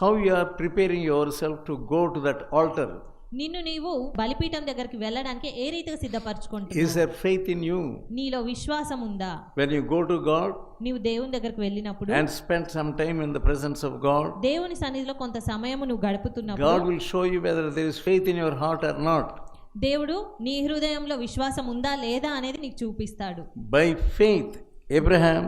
how you are preparing yourself to go to that altar. నిన్ను నీవు బలిపీఠం దగ్గరికి వెళ్ళడానికి ఏ రీతిగా Is సిద్ధపరచుకుంటున్నావు there faith in you? నీలో విశ్వాసం ఉందా When you go to God నీవు దేవుని దగ్గరికి వెళ్ళినప్పుడు and spend some time in the presence of God, దేవుని సన్నిధిలో కొంత సమయం నువ్వు గడుపుతున్నప్పుడు God will show you whether there is faith in your heart or not. దేవుడు నీ హృదయంలో విశ్వాసం ఉందా లేదా అనేది నీకు చూపిస్తాడు By faith, Abraham,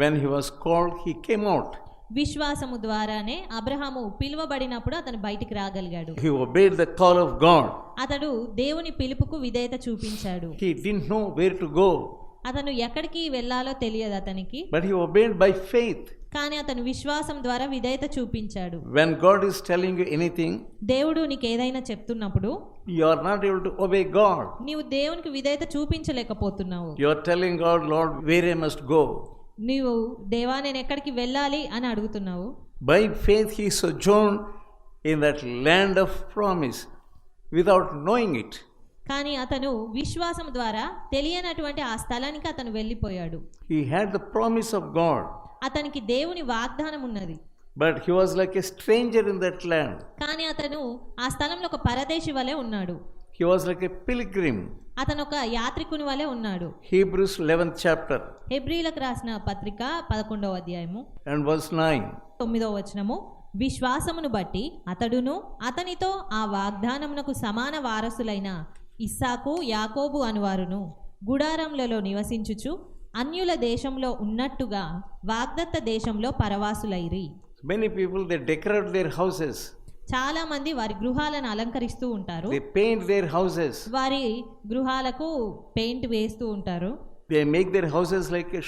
when he was called, he came out. విశ్వాసము ద్వారానే అబ్రహాము పిలువబడినప్పుడు అతను బయటికి రాగలిగాడు. He the call of God అతడు దేవుని పిలుపుకు విధేయత చూపించాడు. He did know where to go అతను ఎక్కడికి వెళ్ళాలో తెలియదు అతనికి. బట్ హి బై ఫెయిత్ కానీ అతను విశ్వాసం ద్వారా విధేయత చూపించాడు. When God is telling anything దేవుడు నీకు ఏదైనా చెప్తున్నప్పుడు you not able to obey God నీవు దేవునికి విధేయత చూపించలేకపోతున్నావు. You telling God lord where I go నీవు దేవా నేను ఎక్కడికి వెళ్ళాలి అని అడుగుతున్నావు. By faith he sojourn in that land of promise without knowing it కానీ అతను విశ్వాసం ద్వారా తెలియనటువంటి ఆ స్థలానికి అతను వెళ్ళిపోయాడు. He had the promise of God అతనికి దేవుని వాగ్దానం ఉన్నది. But he was like a stranger in that land కానీ అతను ఆ స్థలంలో ఒక పరదేశి వలె ఉన్నాడు. He was like a pilgrim. అతను ఒక యాత్రికుని వలె ఉన్నాడు. Hebrews 11th chapter. హెబ్రీలకు రాసిన పత్రిక పదకొండవ అధ్యాయము. And verse 9. తొమ్మిదవ వచనము. విశ్వాసమును బట్టి అతడును అతనితో ఆ వాగ్దానమునకు సమాన వారసులైన ఇస్సాకు యాకోబు అనువారును. గుడారములలో నివసించుచు అన్యుల దేశంలో ఉన్నట్టుగా వాగ్దత్త దేశంలో పరవాసులైరి. Many people they decorate their houses, చాలా మంది వారి గృహాలను అలంకరిస్తూ ఉంటారు. పెయింట్ దేర్ హౌసెస్ వారి గృహాలకు పెయింట్ వేస్తూ ఉంటారు. They make their houses like a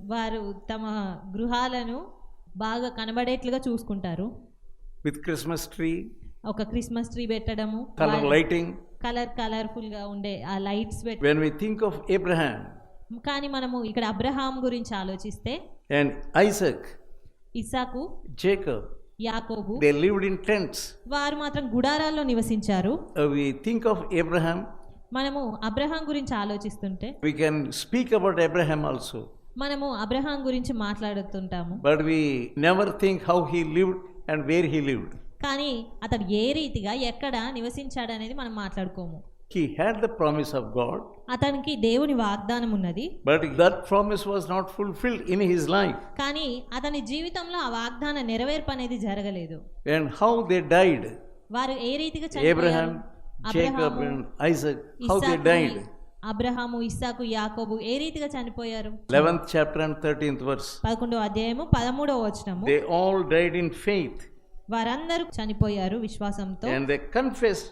వారు తమ గృహాలను బాగా కనబడేట్లుగా చూసుకుంటారు. విత్ క్రిస్మస్ ట్రీ ఒక క్రిస్మస్ ట్రీ పెట్టడము కలర్ లైటింగ్ కలర్ కలర్ఫుల్గా ఉండే ఆ లైట్స్ పెట్టి వి థింక్ ఆఫ్ అబ్రహాం కానీ మనము ఇక్కడ అబ్రహాం గురించి ఆలోచిస్తే అండ్ ఇసాకు జేకబ్ యాకోబు దే లివ్డ్ ఇన్ టెంట్స్ వారు మాత్రం గుడారాల్లో నివసించారు. వి థింక్ ఆఫ్ అబ్రహాం మనము అబ్రహాం గురించి ఆలోచిస్తుంటే we can speak about Abraham also మనము అబ్రహాం గురించి మాట్లాడుతుంటాము. But we never think how he lived and where he lived కానీ అతడు ఏ రీతిగా ఎక్కడ నివసించాడనేది మనం మాట్లాడుకోము. He had the promise of God, అతనికి దేవుని వాగ్దానం ఉన్నది but that promise was not fulfilled in his life. కానీ అతని జీవితంలో ఆ వాగ్దాన నెరవేర్పు అనేది జరగలేదు And how they died, వారు ఏ రీతిగా చనిపోయారు Abraham, Jacob, Abraham, and Isaac, how they Isaac, died. Abraham ఇస్సాకు యాకోబు ఏ రీతిగా చనిపోయారు 11th chapter and 13th verse. పదకొండవ అధ్యాయము పదమూడవ వచనము They all died in faith వారందరూ చనిపోయారు విశ్వాసంతో and they confessed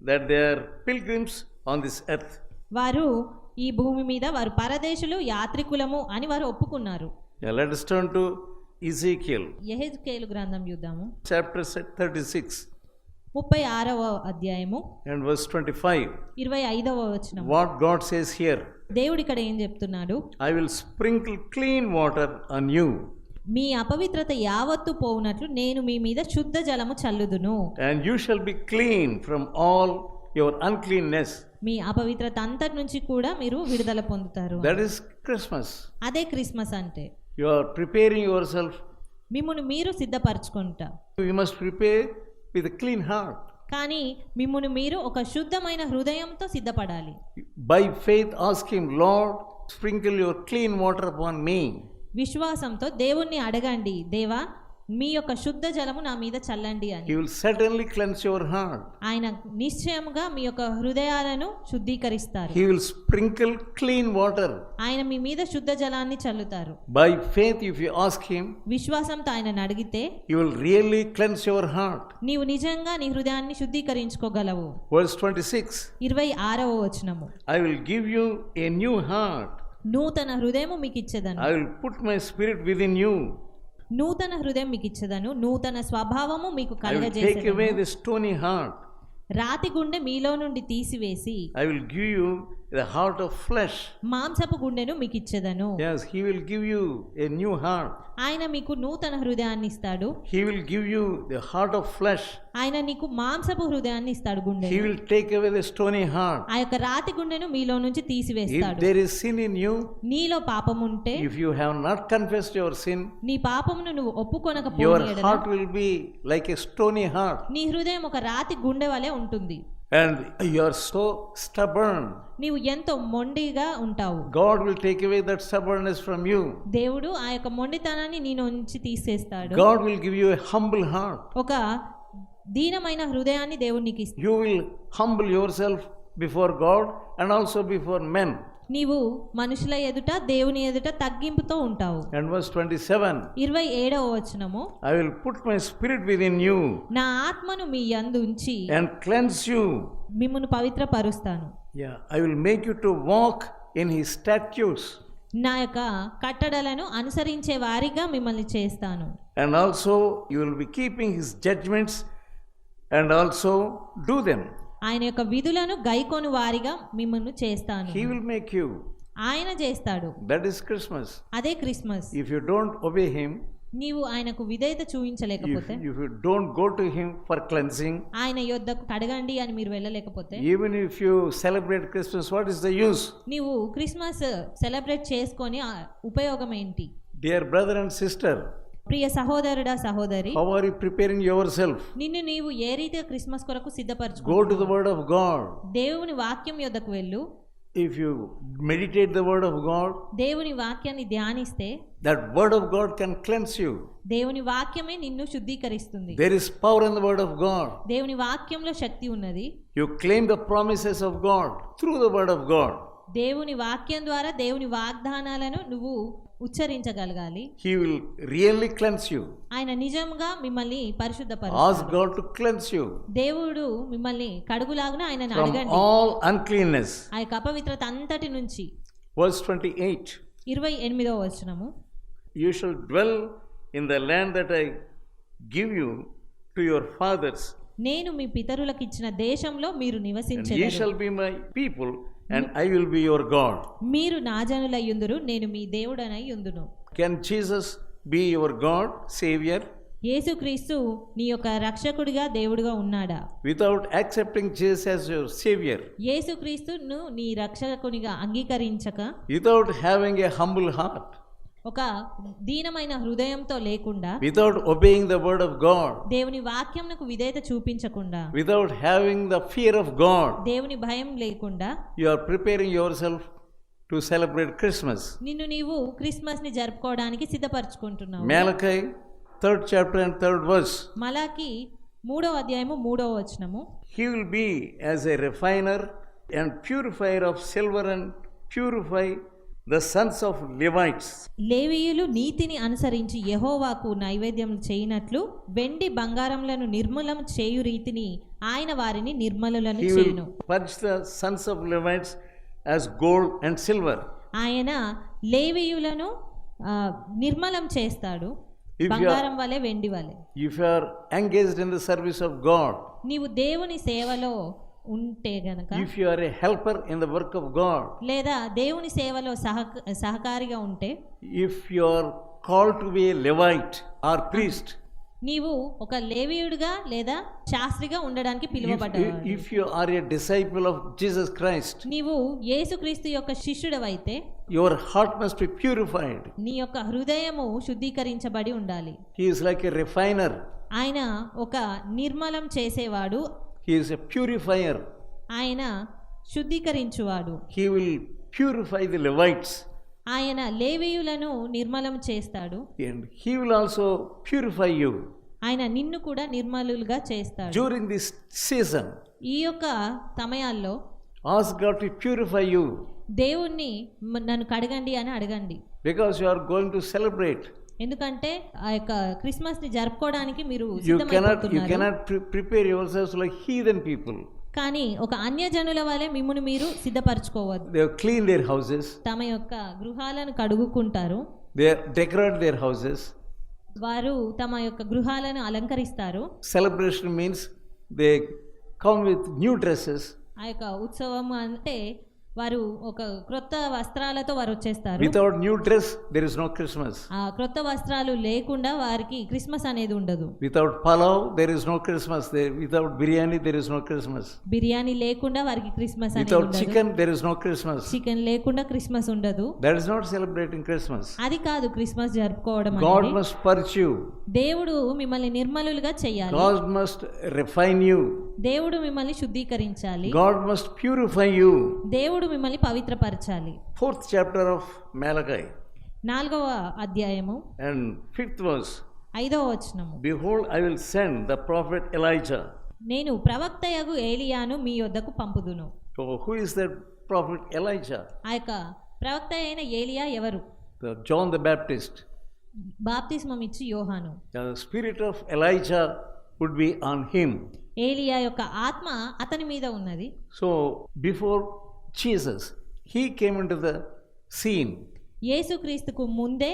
that they are pilgrims on this earth వారు ఈ భూమి మీద వారు పరదేశులు యాత్రికులము అని వారు ఒప్పుకున్నారు. Let us turn to ezekiel ezekiel గ్రంథం చూద్దాము. చాప్టర్ 36 36వ అధ్యాయము. అండ్ వర్స్ 25 25వ వచనం. వాట్ గాడ్ సేస్ హియర్ దేవుడు ఇక్కడ ఏం చెప్తున్నాడు? I will sprinkle clean water on you మీ అపవిత్రత యావత్తు పోవునట్లు నేను మీ మీద శుద్ధ జలము చల్లుదును. And you shall be clean from all your uncleanness మీ అపవిత్రత అంతటి నుంచి కూడా మీరు విడుదల పొందుతారు. దట్ ఇస్ క్రిస్మస్ అదే క్రిస్మస్ అంటే. You are preparing your self మిమ్మల్ని మీరు సిద్ధపరచుకుంట. You must prepare with a clean heart కానీ మిమ్మల్ని మీరు ఒక శుద్ధమైన హృదయంతో సిద్ధపడాలి. By faith asking lord sprinkle your clean water upon me విశ్వాసంతో దేవుణ్ణి అడగండి దేవా మీ యొక్క శుద్ధ జలము నా మీద చల్లండి అని. Will suddenly cleanse your heart ఆయన నిశ్చయముగా మీ యొక్క హృదయాలను శుద్ధీకరిస్తారు. He will sprinkle clean water ఆయన మీ మీద శుద్ధ జలాన్ని చల్లుతారు. By faith if you ask him విశ్వాసంతో ఆయన అడిగితే he will really cleanse your heart నీవు నిజంగా నీ హృదయాన్ని శుద్ధీకరించుకోగలవు. వర్స్ 26 26వ వచనము. I will give you a new heart నూతన హృదయం మీకు ఇచ్చేదను I will put my spirit within you నూతన హృదయం మీకు ఇచ్చేదను నూతన స్వభావము మీకు కలగజేసేదను. టేక్ అవే రాతి గుండె మీలో నుండి తీసివేసి I will give you the heart of flesh. మాంసపు గుండెను మీకు ఇచ్చేదను Yes, He will give you a new heart. ఆయన మీకు నూతన హృదయాన్ని ఇస్తాడు He will give you the heart of flesh. ఆయన నీకు మాంసపు హృదయాన్ని ఇస్తాడు గుండె He will take away the stony heart. ఆ యొక్క రాతి గుండెను మీలో నుంచి If తీసివేస్తాడు there is sin in you, నీలో పాపం ఉంటే if you have not confessed your sin, నీ పాపమును నువ్వు your ఒప్పుకొనకపోని ఎడల heart will be like a stony heart. నీ హృదయం ఒక రాతి గుండె వలె ఉంటుంది And you are so stubborn. నీవు ఎంతో మొండిగా ఉంటావు God will take away that stubbornness from you. దేవుడు ఆ యొక్క మొండితనాన్ని నీ నుంచి తీసేస్తాడు God will give you a humble heart. ఒక దీనమైన హృదయాన్ని దేవుడు నీకు ఇస్తాడు You will humble yourself before God and also before men. నీవు మనుషుల ఎదుట దేవుని ఎదుట తగ్గింపుతో ఉంటావు. అండ్ వర్స్ 27 ఇరవై ఏడవ వచనము. I will put my spirit within you నా ఆత్మను మీ యందు ఉంచి క్లెన్స్ యు మిమ్మును పవిత్ర yeah I will make you to walk in he statutes నా యొక్క కట్టడలను అనుసరించే వారిగా మిమ్మల్ని చేస్తాను. And also you'll will be keeping his judgements and also do them ఆయన యొక్క విధులను గైకోని వారిగా మిమ్మల్ని చేస్తాను. హీ విల్ మేక్ యూ ఆయన చేస్తాడు. దట్ ఇస్ క్రిస్మస్ అదే Christmas. If you don't obey him నీవు ఆయనకు విధేయత చూపించలేకపోతే if you don't go to him for cleansing ఆయన యొద్దకు కడగండి అని మీరు వెళ్ళలేకపోతే even if you celebrate Christmas what is the use నీవు క్రిస్మస్ సెలబ్రేట్ చేసుకొని ఉపయోగం ఏంటి? డియర్ బ్రదర్ అండ్ సిస్టర్ ప్రియ సహోదరుడా సహోదరి how are you preparing yourself? నిన్ను నీవు ఏ రీతిగా క్రిస్మస్ కొరకు సిద్ధపరచుకో Go to the Word of God. దేవుని వాక్యం యొద్దకు వెళ్ళు If you meditate the Word of God, దేవుని వాక్యాన్ని ధ్యానిస్తే that Word of God can cleanse you. దేవుని వాక్యమే నిన్ను శుద్ధీకరిస్తుంది There is power in the Word of God. దేవుని వాక్యంలో శక్తి ఉన్నది You claim the promises of God through the Word of God. దేవుని వాక్యం ద్వారా దేవుని వాగ్దానాలను నువ్వు ఉచ్చరించగలగాలి. He will really cleanse you ఆయన నిజంగా మిమ్మల్ని పరిశుద్ధపరు ask God to cleanse you దేవుడు మిమ్మల్ని కడుగులాగున ఆయన అడగండి. ఆల్ అన్క్లీన్నెస్ ఆ కపవిత్రత అంతటి నుంచి. వర్స్ ట్వంటీ ఎయిట్ ఇరవై ఎనిమిదవ వచనము. You shall dwell in the land that I give you to your fathers నేను మీ పితరులకు ఇచ్చిన దేశంలో మీరు నివసించే you shall be my people and I will be your God. మీరు నా జనులయ్యుందురు నేను మీ దేవుడనై యుందును Can Jesus be your God, Savior, యేసుక్రీస్తు నీ యొక్క రక్షకుడిగా దేవుడిగా ఉన్నాడా without accepting Jesus as your Savior, యేసుక్రీస్తును నీ రక్షకునిగా అంగీకరించక without having a humble heart, ఒక దీనమైన హృదయంతో లేకుండా without obeying the word of God దేవుని వాక్యమునకు విధేయత చూపించకుండా without having the fear of God దేవుని భయం లేకుండా you are preparing yourself to celebrate Christmas నిన్ను నీవు క్రిస్మస్ని జరుపుకోవడానికి సిద్ధపరచుకుంటున్నావు. Malachi third chapter and third verse మలాకి మూడవ అధ్యాయము మూడవ వచనము. He will be as a refiner and purifier of silver and purify the sons of Levites. లేవీయులు నీతిని అనుసరించి యెహోవాకు నైవేద్యం చేయనట్లు వెండి బంగారములను నిర్మూలం చేయు రీతిని ఆయన వారిని నిర్మలులను చేయును purge the sons of Levites as gold and silver. ఆయన లేవీయులను నిర్మలం చేస్తాడు బంగారం వలె వెండి వలె if you are engaged in the service of God, నీవు దేవుని సేవలో ఉంటే గనక if you are a helper in the work of God లేదా దేవుని సేవలో సహ సహకారిగా ఉంటే if you are call to be a Levite or priest నీవు ఒక లేవీయుడిగా లేదా శాస్త్రిగా ఉండడానికి పిలువబడ్డావు. If you are a disciple of Jesus Christ నీవు యేసుక్రీస్తు యొక్క శిష్యుడవైతే your heart must be purified నీ యొక్క హృదయము శుద్ధీకరించబడి ఉండాలి. He is like a refiner ఆయన ఒక నిర్మలం చేసేవాడు he is a purifier. ఆయన శుద్ధీకరించువాడు He will purify the Levites ఆయన లేవీయులను నిర్మలం చేస్తాడు and he will also purify you ఆయన నిన్ను కూడా నిర్మలులుగా చేస్తాడు during this season. ఈ యొక్క సమయాల్లో Ask God to purify you దేవుణ్ణి నన్ను కడగండి అని అడగండి because you are going to celebrate. ఎందుకంటే ఆ యొక్క క్రిస్మస్ని జరుపుకోవడానికి మీరు ప్రిపేర్ యువర్ సెల్ఫ్ పీపుల్ కానీ ఒక అన్యజనుల వలె మిమ్మల్ని మీరు సిద్ధపరచుకోవద్దు. క్లీన్ దేర్ హౌసెస్ తమ యొక్క గృహాలను కడుగుకుంటారు. దే డెకరేట్ దేర్ హౌసెస్ వారు తమ యొక్క గృహాలను అలంకరిస్తారు. Celebration means they come with new dresses ఆ యొక్క ఉత్సవం అంటే వారు ఒక క్రొత్త వస్త్రాలతో వారు వచ్చేస్తారు. Without new dress there is no Christmas ఆ క్రొత్త వస్త్రాలు లేకుండా వారికి క్రిస్మస్ అనేది ఉండదు. Without pulao there is no Christmas without biryani there is no Christmas biryani లేకుండా వారికి Christmas without chicken there is no Christmas chicken లేకుండా క్రిస్మస్ ఉండదు. That is not celebrating Christmas అది కాదు క్రిస్మస్ జరుపుకోవడం అనేది. గాడ్ మస్ట్ పర్చ్యు దేవుడు మిమ్మల్ని నిర్మలులుగా చేయాలి. గాడ్ మస్ట్ రిఫైన్ యు దేవుడు మిమ్మల్ని శుద్ధీకరించాలి. గాడ్ మస్ట్ ప్యూరిఫై యు దేవుడు దేవుడు మిమ్మల్ని పవిత్రపరచాలి. ఫోర్త్ చాప్టర్ ఆఫ్ మేలకాయ్ నాలుగవ అధ్యాయము. అండ్ ఫిఫ్త్ వర్స్ ఐదవ వచనము. Behold I will send the prophet Elijah నేను ప్రవక్త యగు ఏలియాను మీ యొద్దకు పంపుదును. Who is the prophet Elijah ఆ యొక్క ప్రవక్త అయిన ఏలియా ఎవరు? ద జాన్ ద బ్యాప్టిస్ట్ బాప్తిస్మం ఇచ్చి యోహాను. The spirit of Elijah would be on him ఏలియా యొక్క ఆత్మ అతని మీద ఉన్నది. So before Jesus, he came into the scene. యేసుక్రీస్తుకు ముందే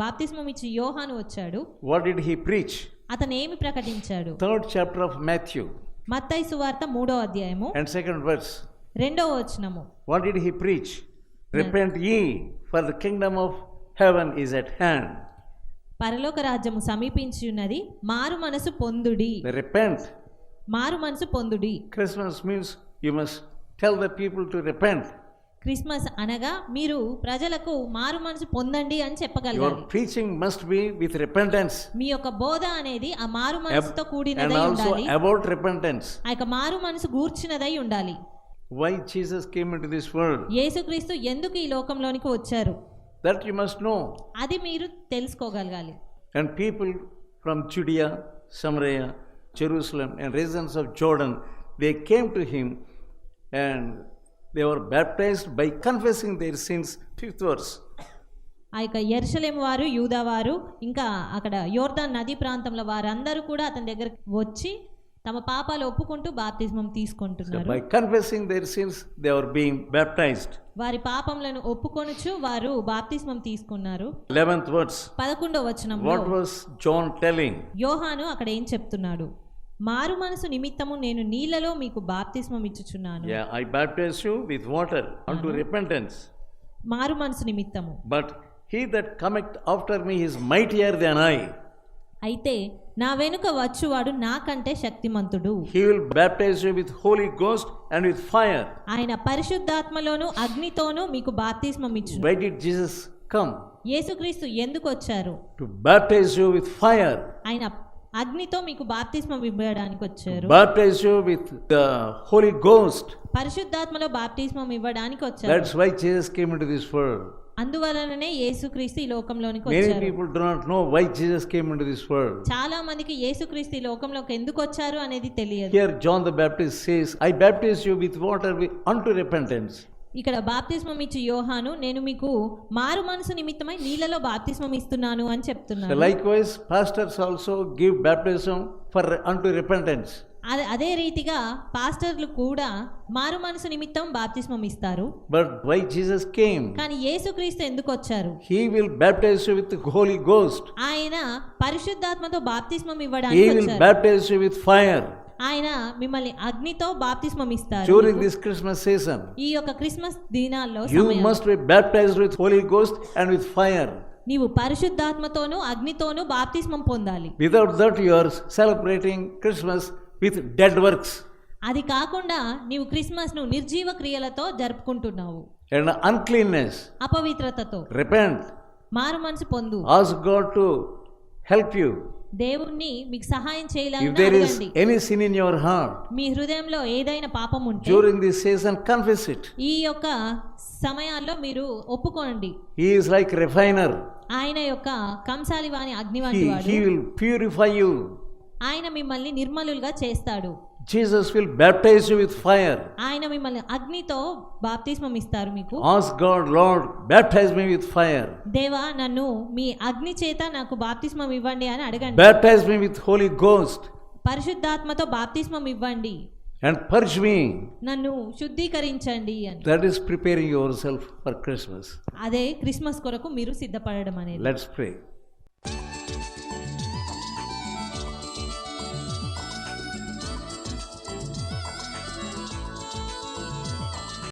బాప్తిస్మం ఇచ్చి యోహాను వచ్చాడు What did he preach? అతను ఏమి ప్రకటించాడు Third chapter of Matthew మత్తయి సువార్త మూడో అధ్యాయము and second verse. రెండవ వచనము What did he preach? Repent ye, for the kingdom of heaven is at hand. పరలోక రాజ్యము సమీపించి ఉన్నది మారు మనసు పొందుడి The repent. మారు మనసు పొందుడి Christmas means you must tell the people to repent. Christmas అనగా మీరు ప్రజలకు మారు మనసు పొందండి అని Your చెప్పగలగాలి preaching must be with repentance మీ యొక్క బోధ అనేది ఆ మారు ab- మనసుతో and కూడినదై also ఉండాలి about repentance. ఆ యొక్క మారు మనసు గూర్చినదై ఉండాలి Why Jesus came into this world? యేసుక్రీస్తు ఎందుకు ఈ లోకంలోనికి వచ్చారు That you must know. అది మీరు తెలుసుకోగలగాలి And people from Judea, Samaria, Jerusalem, and regions of Jordan, they came to him and they were baptized by confessing their sins. Fifth verse. ఆ యొక్క ఎర్షలేం వారు యూదా వారు ఇంకా అక్కడ యోర్దాన్ నది ప్రాంతంలో వారందరూ కూడా అతని దగ్గరికి వచ్చి తమ పాపాలు ఒప్పుకుంటూ బాప్తిజమం తీసుకుంటున్నారు by confessing their sins, they were being baptized. వారి పాపములను ఒప్పుకొనుచు వారు బాప్తిస్మం తీసుకున్నారు Eleventh verse. పదకొండో వచనంలో What was John telling? యోహాను అక్కడ ఏం చెప్తున్నాడు మారు మనసు నిమిత్తము నేను నీళ్ళలో మీకు బాప్తిస్మం ఇచ్చుచున్నాను. I baptise you with water and to repentance మారు మనసు నిమిత్తము. But he that cometh after me is mightier than I అయితే నా వెనుక వచ్చువాడు నా కంటే శక్తిమంతుడు. He will baptise you with holy ghost and with fire ఆయన పరిశుద్ధాత్మలోను అగ్నితోను మీకు బాప్తిస్మం ఇచ్చును. వై డిడ్ జీసస్ కమ్ యేసుక్రీస్తు ఎందుకు వచ్చారు? To baptise you with fire ఆయన అగ్నితో మీకు బాప్తిస్మం ఇవ్వడానికి వచ్చారు. Baptise you with the holy ghost పరిశుద్ధాత్మలో బాప్తిస్మం ఇవ్వడానికి వచ్చారు. That's why Jesus came into this world అందువలననే యేసుక్రీస్తు ఈ లోకంలోనికి వచ్చారు. Many people do not know why Jesus came into this world చాలా మందికి యేసుక్రీస్తు ఈ లోకంలోకి ఎందుకు వచ్చారు అనేది తెలియదు. Here John the Baptist says I baptise you with water we unto repentance ఇక్కడ బాప్తిస్మం ఇచ్చి యోహాను నేను మీకు మారు మనసు నిమిత్తమై నీళ్ళలో బాప్తిస్మం ఇస్తున్నాను అని చెప్తున్నాను likewise, pastors also give baptism for unto repentance. అదే అదే రీతిగా పాస్టర్లు కూడా మారు మనసు నిమిత్తం బాప్తిస్మం ఇస్తారు But why Jesus came? కానీ యేసుక్రీస్తు ఎందుకు వచ్చారు baptize you with the Holy Ghost. ఆయన పరిశుద్ధాత్మతో బాప్తిస్మం ఇవ్వడానికి వచ్చారు baptize you with fire ఆయన మిమ్మల్ని అగ్నితో బాప్తిస్మం ఇస్తారు డ్యూరింగ్ దిస్ క్రిస్మస్ సీజన్ ఈ యొక్క క్రిస్మస్ దినాల్లో you must be baptized with Holy Ghost and with fire నీవు పరిశుద్ధాత్మతోను అగ్నితోను బాప్తిస్మం పొందాలి. Without that you are celebrating Christmas with dead works అది కాకుండా నీవు క్రిస్మస్ను నిర్జీవ క్రియలతో జరుపుకుంటున్నావు. అండ్ అన్క్లీన్నెస్ అపవిత్రతతో. రిపెంట్ మారు మనసు పొందు. Ask God to help you దేవుణ్ణి మీకు సహాయం చేయాలని there is any sin in your heart మీ హృదయంలో ఏదైనా పాపం ఉంటే during this season confess it ఈ యొక్క సమయాల్లో మీరు ఒప్పుకోండి. హి ఇస్ లైక్ రిఫైనర్ ఆయన యొక్క కంసాలి వాని అగ్ని వంటి వాడు హి విల్ ప్యూరిఫై యు ఆయన మిమ్మల్ని నిర్మలులుగా చేస్తాడు. Jesus will baptize you with fire. ఆయన మిమ్మల్ని అగ్నితో బాప్తిస్మం ఇస్తారు మీకు Ask God, Lord, baptize me with fire. దేవా నన్ను మీ అగ్ని చేత నాకు బాప్తిస్మం ఇవ్వండి అని అడగండి Baptize me with Holy Ghost పరిశుద్ధాత్మతో బాప్తిస్మం ఇవ్వండి and purge me. నన్ను శుద్ధీకరించండి అని That is preparing yourself for Christmas. అదే క్రిస్మస్ కొరకు మీరు సిద్ధపడడం అనేది Let's pray.